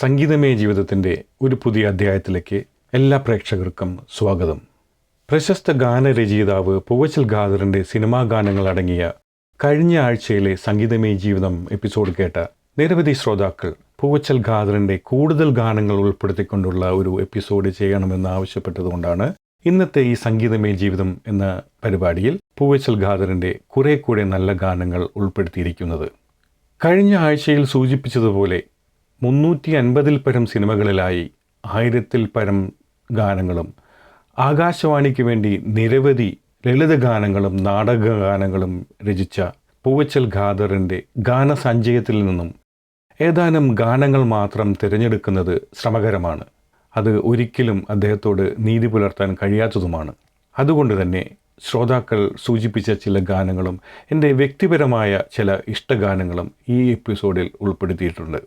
സംഗീതമയ ജീവിതത്തിന്റെ ഒരു പുതിയ അധ്യായത്തിലേക്ക് എല്ലാ പ്രേക്ഷകർക്കും സ്വാഗതം. പ്രശസ്ത ഗാനരചയിതാവ് പൂവച്ചൽ ഖാദറിന്റെ സിനിമാ ഗാനങ്ങൾ അടങ്ങിയ കഴിഞ്ഞ ആഴ്ചയിലെ സംഗീതമേ ജീവിതം എപ്പിസോഡ് കേട്ട നിരവധി ശ്രോതാക്കൾ പൂവച്ചൽ ഖാദറിന്റെ കൂടുതൽ ഗാനങ്ങൾ ഉൾപ്പെടുത്തിക്കൊണ്ടുള്ള ഒരു എപ്പിസോഡ് ചെയ്യണമെന്ന് ആവശ്യപ്പെട്ടതുകൊണ്ടാണ് ഇന്നത്തെ ഈ സംഗീതമേ ജീവിതം എന്ന പരിപാടിയിൽ പൂവച്ചൽ ഖാദറിന്റെ കുറെ കൂടെ നല്ല ഗാനങ്ങൾ ഉൾപ്പെടുത്തിയിരിക്കുന്നത്. കഴിഞ്ഞ ആഴ്ചയിൽ സൂചിപ്പിച്ചതുപോലെ മുന്നൂറ്റി അൻപതിൽ പരം സിനിമകളിലായി ആയിരത്തിൽ പരം ഗാനങ്ങളും ആകാശവാണിക്ക് വേണ്ടി നിരവധി ലളിത ഗാനങ്ങളും നാടക ഗാനങ്ങളും രചിച്ച പൂവച്ചൽ ഖാദറിന്റെ ഗാനസഞ്ചയത്തിൽ നിന്നും ഏതാനും ഗാനങ്ങൾ മാത്രം തിരഞ്ഞെടുക്കുന്നത് ശ്രമകരമാണ്. അത് ഒരിക്കലും അദ്ദേഹത്തോട് നീതി പുലർത്താൻ കഴിയാത്തതുമാണ്. അതുകൊണ്ട് തന്നെ ശ്രോതാക്കൾ സൂചിപ്പിച്ച ചില ഗാനങ്ങളും എന്റെ വ്യക്തിപരമായ ചില ഇഷ്ടഗാനങ്ങളും ഈ എപ്പിസോഡിൽ ഉൾപ്പെടുത്തിയിട്ടുണ്ട്.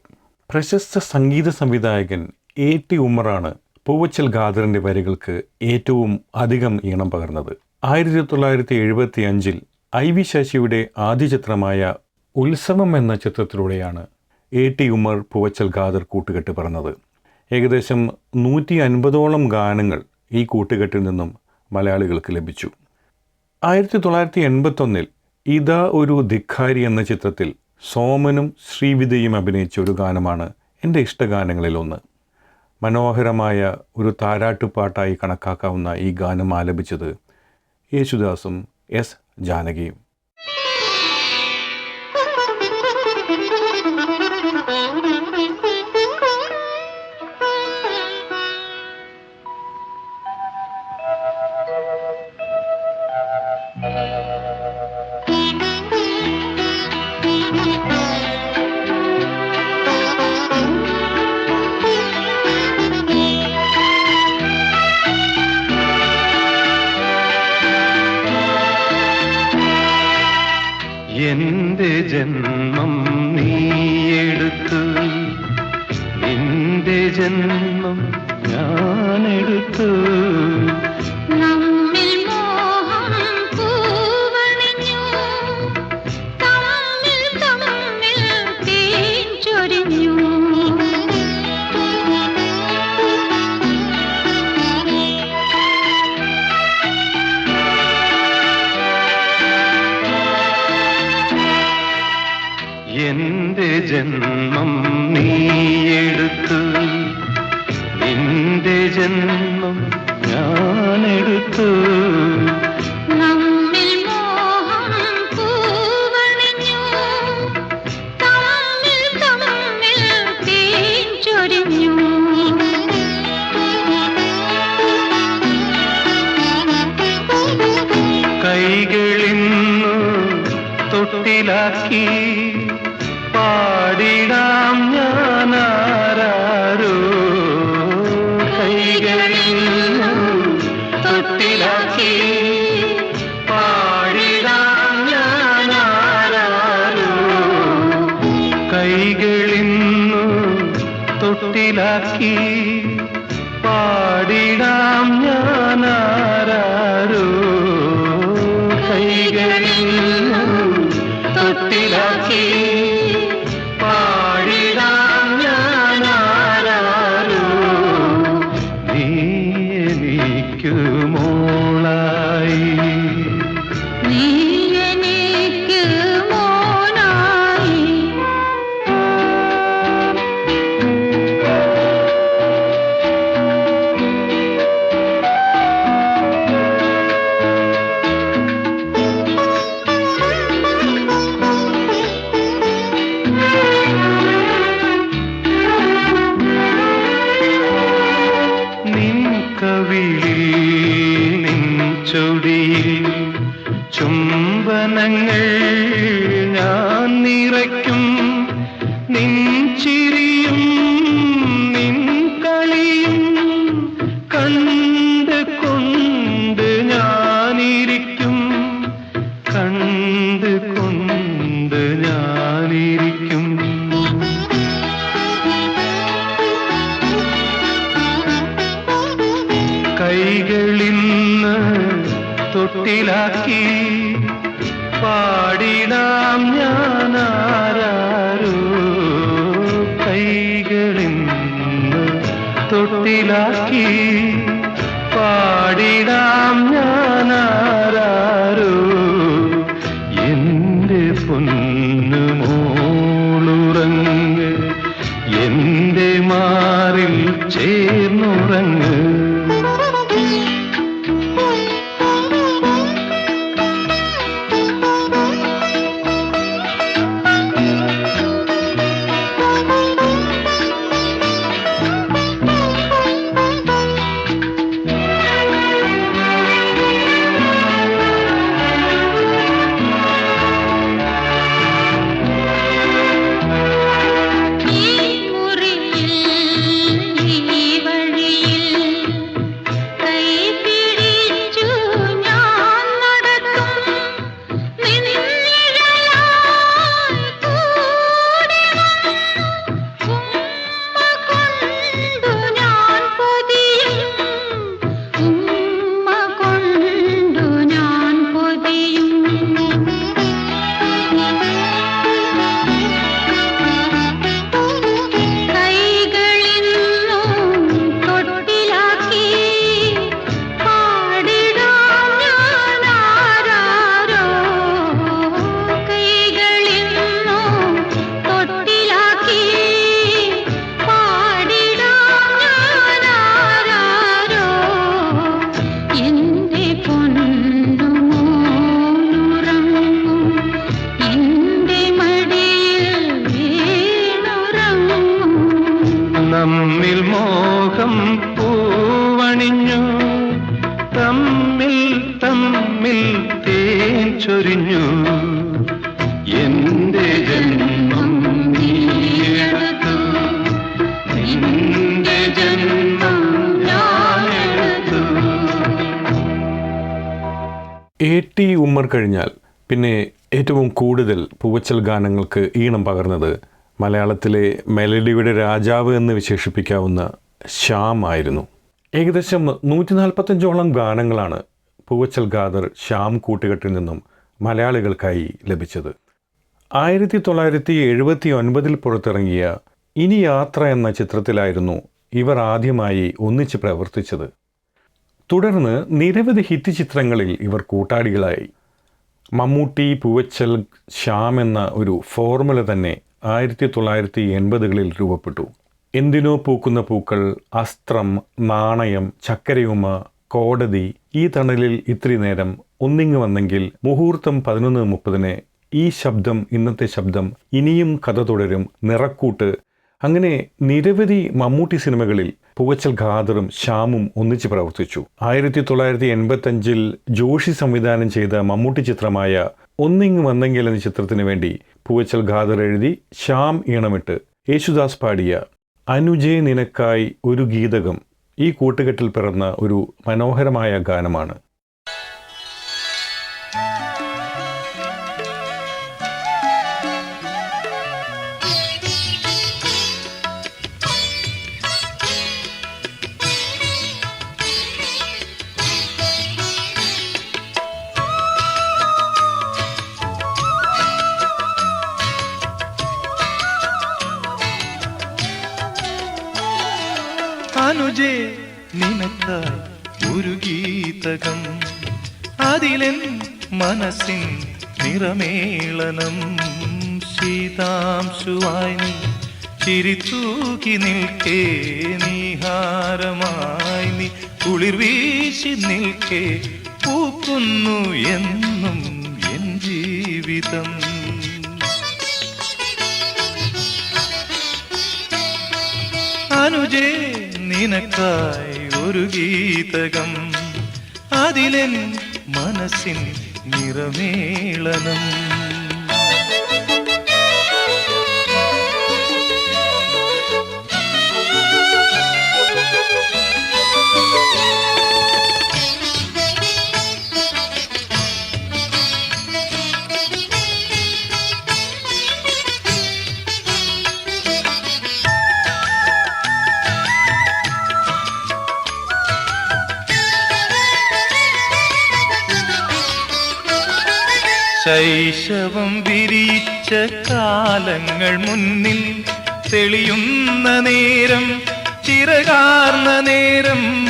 പ്രശസ്ത സംഗീത സംവിധായകൻ എ ടി ഉമ്മറാണ് പൂവച്ചൽ ഖാദറിന്റെ വരികൾക്ക് ഏറ്റവും അധികം ഈണം പകർന്നത്. ആയിരത്തി തൊള്ളായിരത്തി എഴുപത്തി അഞ്ചിൽ ഐ വി ശശിയുടെ ആദ്യ ചിത്രമായ ഉത്സവം എന്ന ചിത്രത്തിലൂടെയാണ് എ ടി ഉമ്മർ പൂവച്ചൽ ഖാദർ കൂട്ടുകെട്ട് പറഞ്ഞത്. ഏകദേശം നൂറ്റി അൻപതോളം ഗാനങ്ങൾ ഈ കൂട്ടുകെട്ടിൽ നിന്നും മലയാളികൾക്ക് ലഭിച്ചു. ആയിരത്തി തൊള്ളായിരത്തി എൺപത്തൊന്നിൽ ഇതാ ഒരു ധിക്കാരി എന്ന ചിത്രത്തിൽ സോമനും ശ്രീവിദ്യയും അഭിനയിച്ച ഒരു ഗാനമാണ് എന്റെ ഇഷ്ടഗാനങ്ങളിലൊന്ന്. മനോഹരമായ ഒരു താരാട്ടുപാട്ടായി കണക്കാക്കാവുന്ന ഈ ഗാനം ആലപിച്ചത് യേശുദാസും എസ് ജാനകിയും. എന്റെ ജന്മം നീയെടുത്തു കഴിഞ്ഞാൽ പിന്നെ ഏറ്റവും കൂടുതൽ പൂവച്ചൽ ഗാനങ്ങൾക്ക് ഈണം പകർന്നത് മലയാളത്തിലെ മെലഡിയുടെ രാജാവ് എന്ന് വിശേഷിപ്പിക്കാവുന്ന ശ്യാം ആയിരുന്നു. ഏകദേശം നൂറ്റി നാൽപ്പത്തഞ്ചോളം ഗാനങ്ങളാണ് പൂവച്ചൽ ഗാദർ ശ്യാം കൂട്ടുകെട്ടിൽ നിന്നും മലയാളികൾക്കായി ലഭിച്ചത്. ആയിരത്തി തൊള്ളായിരത്തി എഴുപത്തി ഒൻപതിൽ പുറത്തിറങ്ങിയ ഇനി യാത്ര എന്ന ചിത്രത്തിലായിരുന്നു ഇവർ ആദ്യമായി ഒന്നിച്ച് പ്രവർത്തിച്ചത്. തുടർന്ന് നിരവധി ഹിറ്റ് ചിത്രങ്ങളിൽ ഇവർ കൂട്ടാളികളായി. മമ്മൂട്ടി പൂവച്ചൽ ശ്യാം എന്ന ഒരു ഫോർമുല തന്നെ ആയിരത്തി തൊള്ളായിരത്തി എൺപതുകളിൽ രൂപപ്പെട്ടു. എന്തിനോ പൂക്കുന്ന പൂക്കൾ അസ്ത്രം നാണയം ചക്കരയുമ കോടതി ഈ തണലിൽ ഇത്തിരി നേരം ഒന്നിങ്ങ് വന്നെങ്കിൽ മുഹൂർത്തം പതിനൊന്ന് മുപ്പതിന് ഈ ശബ്ദം ഇന്നത്തെ ശബ്ദം ഇനിയും കഥ തുടരും നിറക്കൂട്ട് അങ്ങനെ നിരവധി മമ്മൂട്ടി സിനിമകളിൽ പൂവച്ചൽ ഖാദറും ശ്യാമും ഒന്നിച്ച് പ്രവർത്തിച്ചു. ആയിരത്തി തൊള്ളായിരത്തി എൺപത്തഞ്ചിൽ ജോഷി സംവിധാനം ചെയ്ത മമ്മൂട്ടി ചിത്രമായ ഒന്നിങ് വന്നെങ്കിൽ എന്ന ചിത്രത്തിന് വേണ്ടി പൂവച്ചൽ ഖാദർ എഴുതി ശ്യാം ഈണമിട്ട് യേശുദാസ് പാടിയ അനുജേ നിനക്കായി ഒരു ഗീതകം ഈ കൂട്ടുകെട്ടിൽ പിറന്ന ഒരു മനോഹരമായ ഗാനമാണ്. നിറമേളനം ശീതാംശുവായി ചിരിത്തൂക്കി നിൽക്കേ നീഹാരമായി നീ കുളിർ വീശി നിൽക്കേ പൂക്കുന്നു എന്നും എൻ ജീവിതം. അനുജേ നിനക്കായി ഒരു ഗീതകം. അതിലെൻ മനസ്സിൻ നിറമേളനം. ശൈശവം വിരിച്ച കാലങ്ങൾ മുന്നിൽ തെളിയുന്ന നേരം ചിറകാർന്ന നേരം.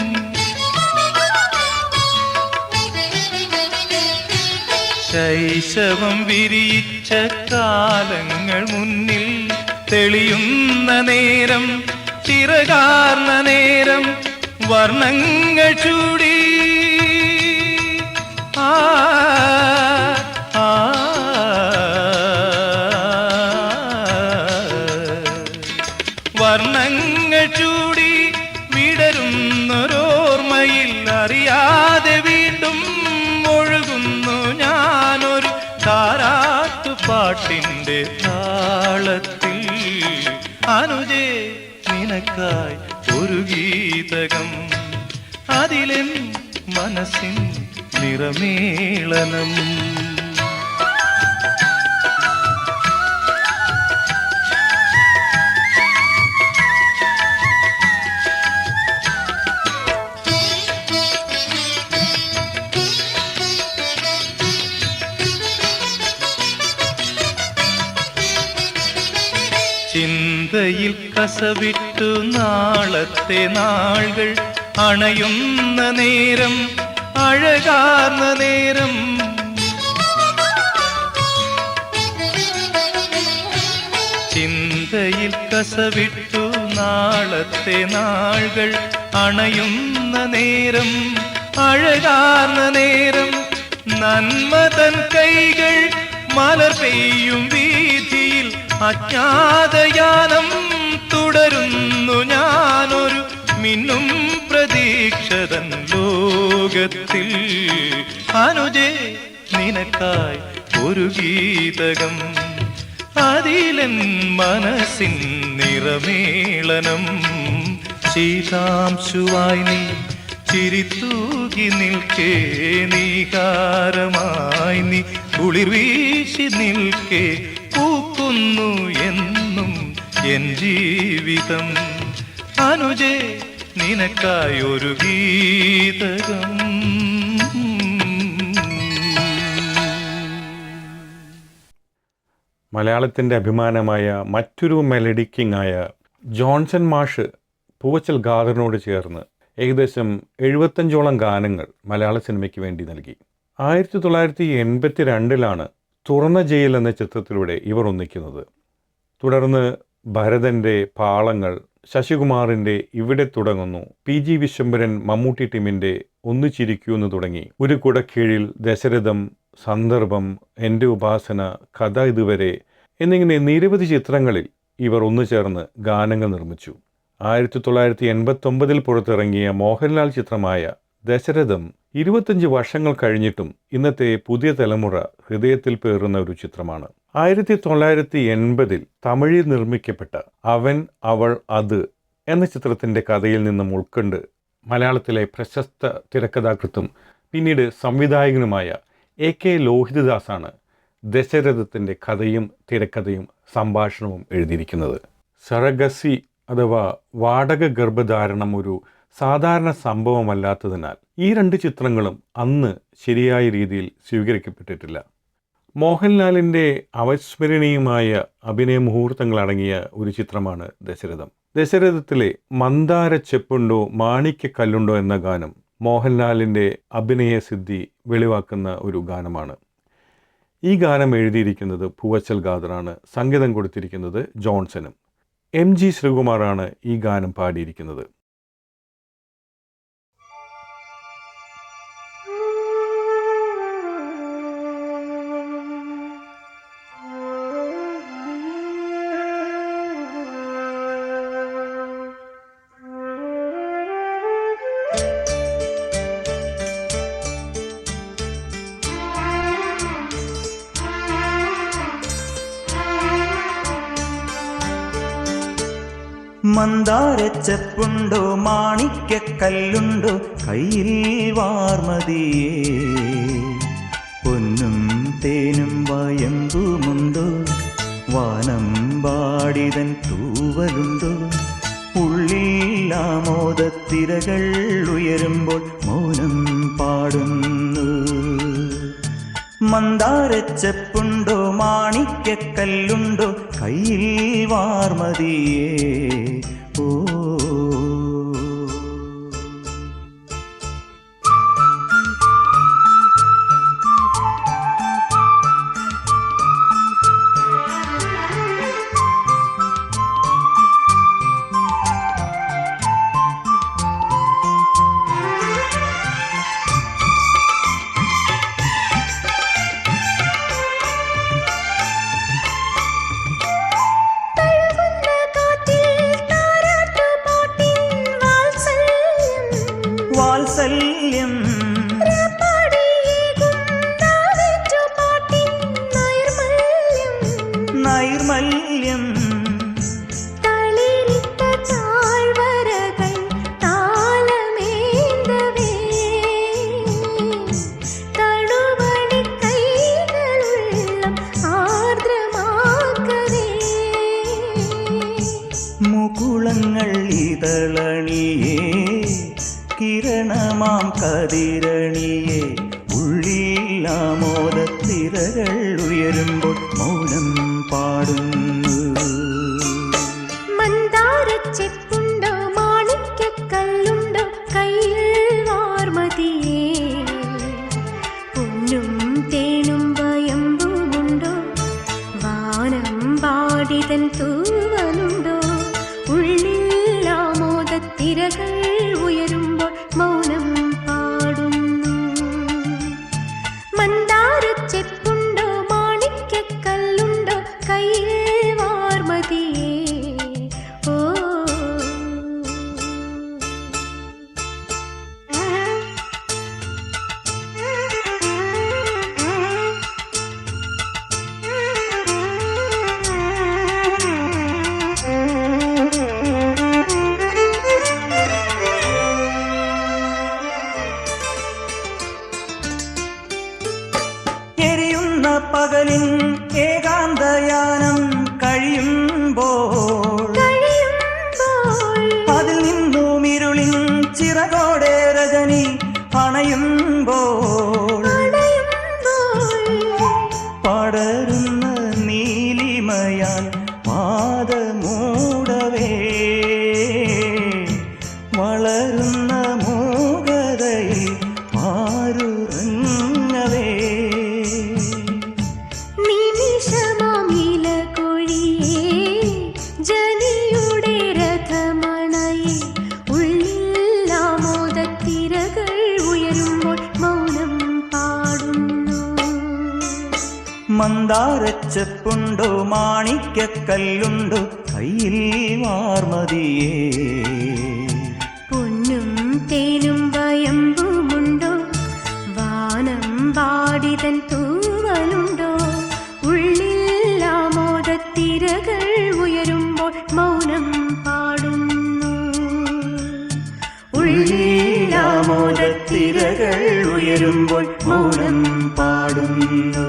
ശൈശവം വിരിയിച്ച കാലങ്ങൾ മുന്നിൽ തെളിയുന്ന നേരം ചിറകാർന്ന നേരം. വർണങ്ങൾ ചൂടി. ആ, അനുജേ നിനക്കായി ഒരു ഗീതകം. അതിലെൻ മനസ്സിൻ നിറമേളനം. ചിന്തയിൽ കസവിട്ടു നാളത്തെ നാളുകൾ. അണയുന്ന നേരം അഴകാർന്ന നേരം. ചിന്തയിൽ കസവിട്ടു നാളത്തെ നാളുകൾ. അണയുന്ന നേരം അഴകാർന്ന നേരം. നന്മതൻ കൈകൾ മലർ പെയ്യും വീതിയിൽ. അജ്ഞാതയാനം തുടരുന്നു ഞാനൊരു മിന്നും പ്രതീക്ഷതൻ ലോകത്തിൽ. അനുജേ നിനക്കായി ഒരു ഗീതകം. അതിലൻ മനസ്സിൻ നിറമേളനം. ശീതാംശുവായി നീ ചിരിത്തൂകി നിൽക്കേ നീകാരമായി നീ കുളിർ വീശി നിൽക്കേ പൂക്കുന്നു എന്നും എൻ ജീവിതം. അനുജേ നിനക്കായി ഒരു ഗീതകം. മലയാളത്തിന്റെ അഭിമാനമായ മറ്റൊരു മെലഡി ആയ ജോൺസൺ മാഷ് പൂവച്ചൽ ഗാദറിനോട് ചേർന്ന് ഏകദേശം എഴുപത്തഞ്ചോളം ഗാനങ്ങൾ മലയാള സിനിമയ്ക്ക് വേണ്ടി നൽകി. ആയിരത്തി തൊള്ളായിരത്തി എൺപത്തി രണ്ടിലാണ് തുറന്ന ജയിൽ എന്ന ചിത്രത്തിലൂടെ ഇവർ ഒന്നിക്കുന്നത്. തുടർന്ന് ഭരതന്റെ പാളങ്ങൾ ശശികുമാറിന്റെ ഇവിടെ തുടങ്ങുന്നു. പി. ജി. വിശ്വംഭരൻ മമ്മൂട്ടി ടീമിന്റെ ഒന്നു ചിരിക്കൂന്ന് തുടങ്ങി. ഒരു കുടക്കീഴിൽ ദശരഥം സന്ദർഭം എന്റെ ഉപാസന കഥ ഇതുവരെ എന്നിങ്ങനെ നിരവധി ചിത്രങ്ങളിൽ ഇവർ ഒന്നു ചേർന്ന് ഗാനങ്ങൾ നിർമ്മിച്ചു. ആയിരത്തി തൊള്ളായിരത്തി പുറത്തിറങ്ങിയ മോഹൻലാൽ ചിത്രമായ ദശരഥം ഇരുപത്തഞ്ച് വർഷങ്ങൾ കഴിഞ്ഞിട്ടും ഇന്നത്തെ പുതിയ തലമുറ ഹൃദയത്തിൽ പേറുന്ന ഒരു ചിത്രമാണ്. ആയിരത്തി തൊള്ളായിരത്തി എൺപതിൽ തമിഴിൽ നിർമ്മിക്കപ്പെട്ട അവൻ അവൾ അത് എന്ന ചിത്രത്തിന്റെ കഥയിൽ നിന്നും ഉൾക്കൊണ്ട് മലയാളത്തിലെ പ്രശസ്ത തിരക്കഥാകൃത്തും പിന്നീട് സംവിധായകനുമായ എ കെ ലോഹിതദാസാണ് ദശരഥത്തിന്റെ കഥയും തിരക്കഥയും സംഭാഷണവും എഴുതിയിരിക്കുന്നത്. സറഗസി അഥവാ വാടക ഗർഭധാരണം ഒരു സാധാരണ സംഭവമല്ലാത്തതിനാൽ ഈ രണ്ട് ചിത്രങ്ങളും അന്ന് ശരിയായ രീതിയിൽ സ്വീകരിക്കപ്പെട്ടിട്ടില്ല. മോഹൻലാലിന്റെ അവസ്മരണീയമായ അഭിനയ മുഹൂർത്തങ്ങളടങ്ങിയ ഒരു ചിത്രമാണ് ദശരഥം. ദശരഥത്തിലെ മന്ദാര ചെപ്പുണ്ടോ മാണിക്യക്കല്ലുണ്ടോ എന്ന ഗാനം മോഹൻലാലിന്റെ അഭിനയ സിദ്ധി വെളിവാക്കുന്ന ഒരു ഗാനമാണ്. ഈ ഗാനം എഴുതിയിരിക്കുന്നത് പൂവച്ചൽ ഗാദറാണ് സംഗീതം കൊടുത്തിരിക്കുന്നത് ജോൺസനും എം ജി ശ്രീകുമാറാണ് ഈ ഗാനം പാടിയിരിക്കുന്നത്. മന്ദാരച്ചെപ്പുണ്ടോ മാണിക്കല്ലുണ്ടോ കയ്യിൽ വാർമതിയേ. പൊന്നും തേനും വയമ്പുമുണ്ടോ? വാനം പാടിതൻ തൂവലുണ്ടോ? ഉള്ളിൽ ആമോദത്തിരകൾ ഉയരുമ്പോൾ മൗനം പാടുന്നു. മന്ദാരച്ചെപ്പുണ്ടോ മാണിക്കല്ലുണ്ടോ കയ്യിൽ വാർമതിയേ. ആമോദത്തിരകൾ ഉയരുമ്പോൾ മൗനം മന്ദാരച്ചെപ്പുണ്ടോ? മാണിക്യക്കല്ലുണ്ടോ കയ്യിൽ വാർമതിയേ പൊന്നും തേനും വയമ്പുമുണ്ടോ? വാനം പാടിതൻ തൂവലുണ്ടോ? ഉള്ളിൽ ആമോദത്തിരകൾ ഉയരുമ്പോൾ മൗനം പാടുന്നു ആമോദത്തിരകൾ ഉയരുമ്പോൾ മൗനം പാടുന്നു.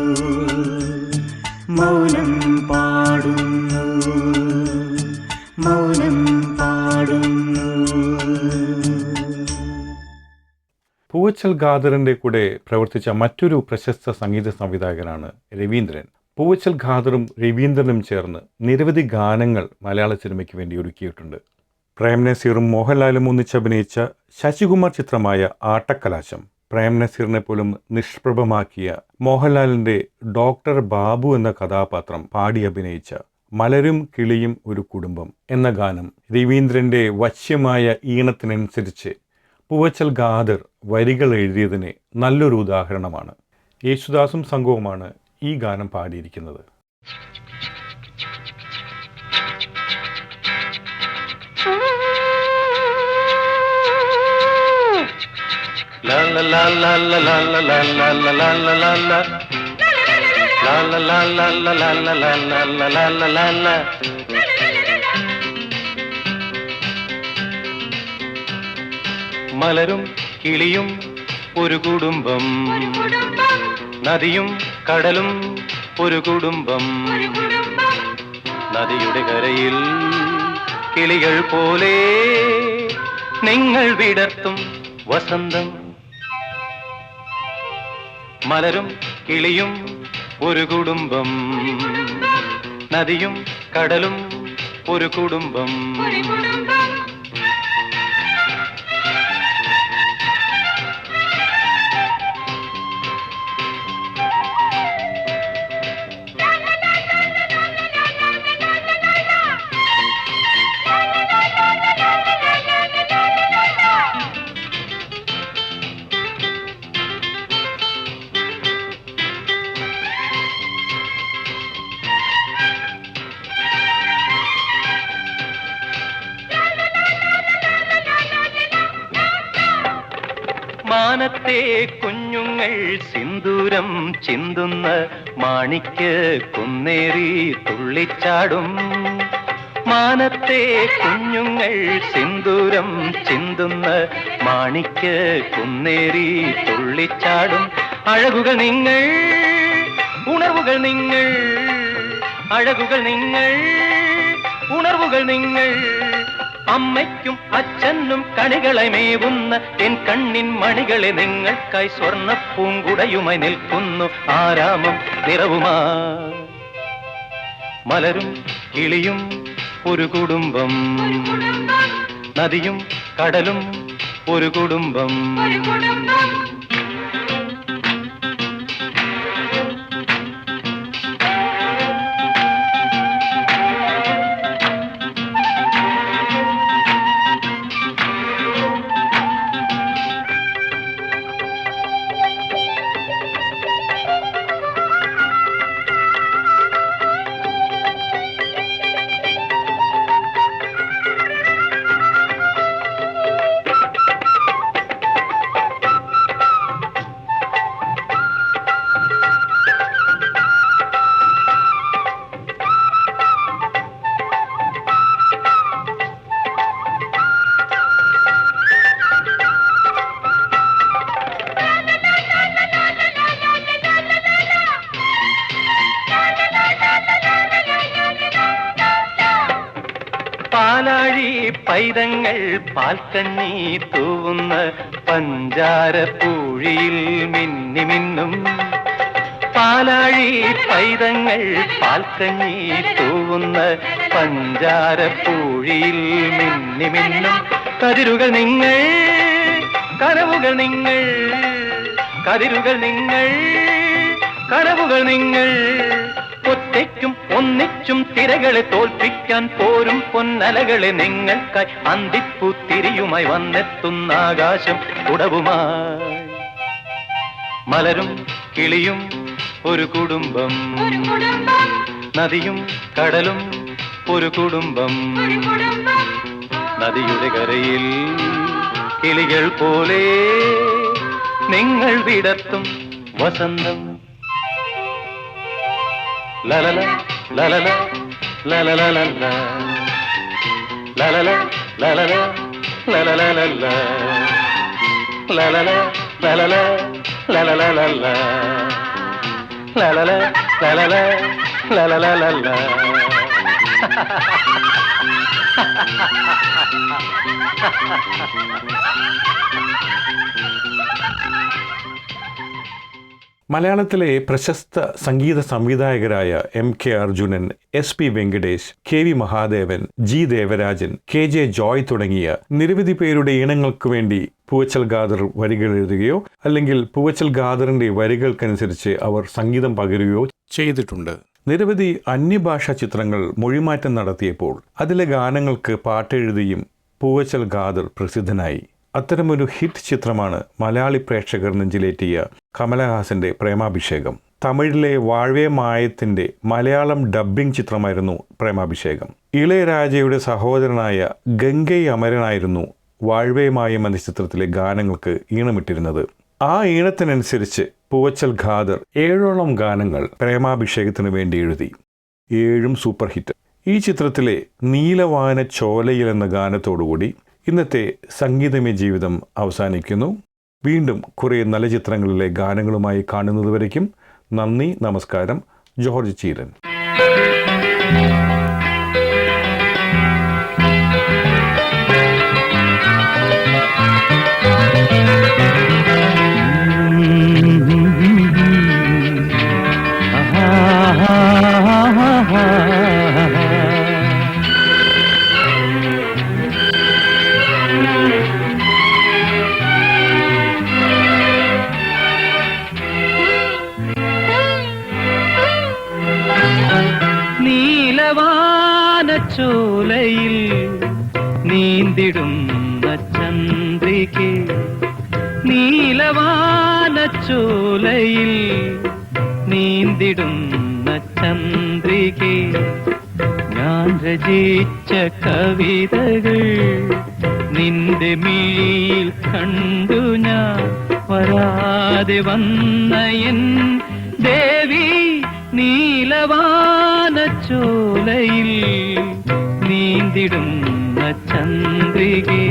മൗനം പാടുന്നു. മൗനം പാടുന്നു. പൂവച്ചൽ ഖാദറിന്റെ കൂടെ പ്രവർത്തിച്ച മറ്റൊരു പ്രശസ്ത സംഗീത സംവിധായകനാണ് രവീന്ദ്രൻ. പൂവച്ചൽ ഖാദറും രവീന്ദ്രനും ചേർന്ന് നിരവധി ഗാനങ്ങൾ മലയാള സിനിമയ്ക്ക് വേണ്ടി ഒരുക്കിയിട്ടുണ്ട്. പ്രേം മോഹൻലാലും ഒന്നിച്ചഭിനയിച്ച ശശികുമാർ ചിത്രമായ ആട്ടക്കലാശം. പ്രേം നസീറിനെ പോലും നിഷ്പ്രഭമാക്കിയ മോഹൻലാലിന്റെ ഡോക്ടർ ബാബു എന്ന കഥാപാത്രം പാടി അഭിനയിച്ച മലരും കിളിയും ഒരു കുടുംബം എന്ന ഗാനം രവീന്ദ്രന്റെ വശ്യമായ ഈണത്തിനനുസരിച്ച് പൂവച്ചൽ ഖാദർ വരികൾ എഴുതിയതിന് നല്ലൊരു ഉദാഹരണമാണ്. യേശുദാസും സംഘവുമാണ് ഈ ഗാനം പാടിയിരിക്കുന്നത്. മലരും കിളിയും ഒരു കുടുംബം നദിയും കടലും ഒരു കുടുംബം നദിയുടെ കരയിൽ കിളികൾ പോലെ നിങ്ങൾ വിടർത്തും വസന്തം മലരും കിളിയും ഒരു കുടുംബം. നദിയും കടലും ഒരു കുടുംബം. മാനത്തെ കുഞ്ഞുങ്ങൾ സിന്ദൂരം ചിന്തുന്ന മാണിക്ക് കുന്നേറി തുള്ളിച്ചാടും. മാനത്തെ കുഞ്ഞുങ്ങൾ സിന്ദൂരം ചിന്തുന്ന മാണിക്ക് കുന്നേറി തുള്ളിച്ചാടും. അഴകുകൾ നിങ്ങൾ ഉണർവുകൾ നിങ്ങൾ അഴകുകൾ നിങ്ങൾ ഉണർവുകൾ നിങ്ങൾ. അമ്മയ്ക്കും അച്ഛനും കണികളെ മേവുന്ന എൻ കണ്ണിൻ മണികളെ നിങ്ങൾക്കായി സ്വർണ പൂങ്കുടയുമായി നിൽക്കുന്നു. ആരാമം നിറവുമാ. മലരും കിളിയും ഒരു കുടുംബം. നദിയും കടലും ഒരു കുടുംബം. പാൽക്കഞ്ഞി തൂവുന്ന പഞ്ചാര പൂഴിയിൽ മിന്നി മിന്നും. പാലാഴി പൈതങ്ങൾ പാൽക്കണ്ണി തൂവുന്ന പഞ്ചാര പൂഴിയിൽ മിന്നി മിന്നും. കതിരുകൾ നിങ്ങൾ കനവുകൾ നിങ്ങൾ കതിരുകൾ നിങ്ങൾ കനവുകൾ നിങ്ങൾ. ഒറ്റയ്ക്കും ഒന്നിച്ചും തിരകളെ തോൽപ്പിക്കാൻ പോരും പൊന്നലകളെ നിങ്ങൾക്കായി അന്തിപ്പൂത്തിരിയുമായി വന്നെത്തുന്ന ആകാശം ഉടവുമായി. മലരും കിളിയും ഒരു കുടുംബം നദിയും കടലും ഒരു കുടുംബം. നദിയുടെ കരയിൽ കിളികൾ പോലെ നിങ്ങൾ വിടത്തും വസന്തം. ലലല ലലല മലയാളത്തിലെ പ്രശസ്ത സംഗീത സംവിധായകരായ M K Arjunan S P Venkatesh K V Mahadevan G Devarajan K J Joy തുടങ്ങിയ നിരവധി പേരുടെ ഈണങ്ങൾക്ക് വേണ്ടി പൂവച്ചൽ ഗാദർ വരികൾ എഴുതുകയോ അല്ലെങ്കിൽ പൂവച്ചൽ ഗാദറിന്റെ വരികൾക്കനുസരിച്ച് അവർ സംഗീതം പകരുകയോ ചെയ്തിട്ടുണ്ട്. നിരവധി അന്യഭാഷാ ചിത്രങ്ങൾ മൊഴിമാറ്റം നടത്തിയപ്പോൾ അതിലെ ഗാനങ്ങൾക്ക് പാട്ടെഴുതിയും പൂവച്ചൽ ഗാദർ പ്രസിദ്ധനായി. അത്തരമൊരു ഹിറ്റ് ചിത്രമാണ് മലയാളി പ്രേക്ഷകർ നെഞ്ചിലേറ്റിയ കമലഹാസന്റെ പ്രേമാഭിഷേകം. തമിഴിലെ വാഴവേ മായത്തിന്റെ മലയാളം ഡബ്ബിംഗ് ചിത്രമായിരുന്നു പ്രേമാഭിഷേകം. ഇളയരാജയുടെ സഹോദരനായ ഗംഗൈ അമരനായിരുന്നു വാഴവേ മായം എന്ന ചിത്രത്തിലെ ഗാനങ്ങൾക്ക് ഈണമിട്ടിരുന്നത്. ആ ഈണത്തിനനുസരിച്ച് പൂവച്ചൽ ഖാദർ ഏഴോളം ഗാനങ്ങൾ പ്രേമാഭിഷേകത്തിന് വേണ്ടി എഴുതി. ഏഴും സൂപ്പർ ഹിറ്റ്. ഈ ചിത്രത്തിലെ നീലവാന ചോലയിൽ എന്ന ഗാനത്തോടുകൂടി ഇന്നത്തെ സംഗീതമേ ജീവിതം അവസാനിക്കുന്നു. വീണ്ടും കുറേ നല്ല ചിത്രങ്ങളിലെ ഗാനങ്ങളുമായി കാണുന്നതുവരേക്കും നന്ദി നമസ്കാരം. ജോർജ് ചീരൻ. നീലവാനച്ചോലയിൽ നീലവാനച്ചോലയിൽ നീന്തിടുന്ന ചന്ദ്രികെ ഞാൻ രചിച്ച കവിതകൾ നിന്റെ മിഴിയിൽ കണ്ടു ഞാൻ. വരാതെ വന്ന എൻ ദേവി നീലവാനച്ചോലയിൽ നീന്തിടുന്ന ചന്ദ്രികേ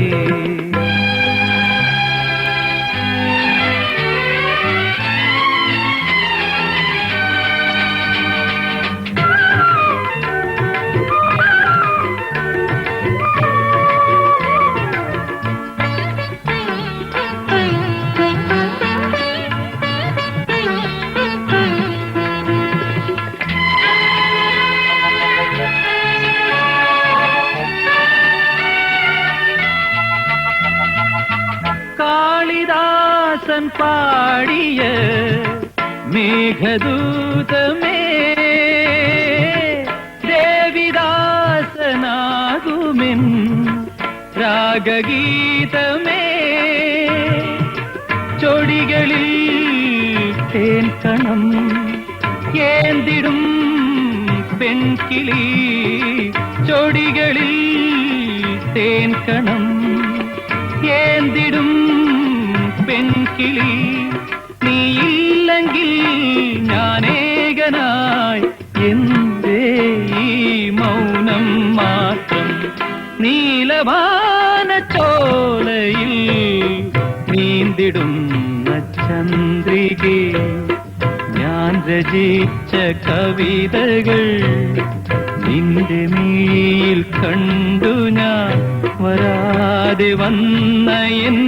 ഞാൻ രചിച്ച കവിതകൾ നിന്റെ മീയിൽ കണ്ടു ഞാൻ വരാതെ വന്ന എൻ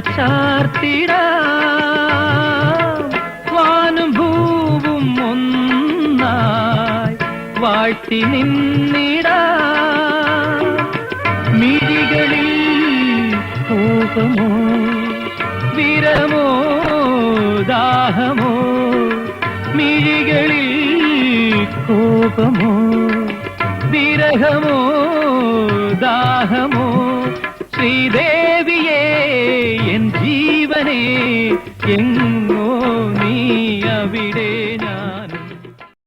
ചാർത്തിട. വാനും ഒന്നായി വാഴ്ത്തി നിന്നിട. മിഴികളിൽ കോപമോ വിരമോ ദാഹമോ മിഴികളിൽ കോപമോ വിരഹമോ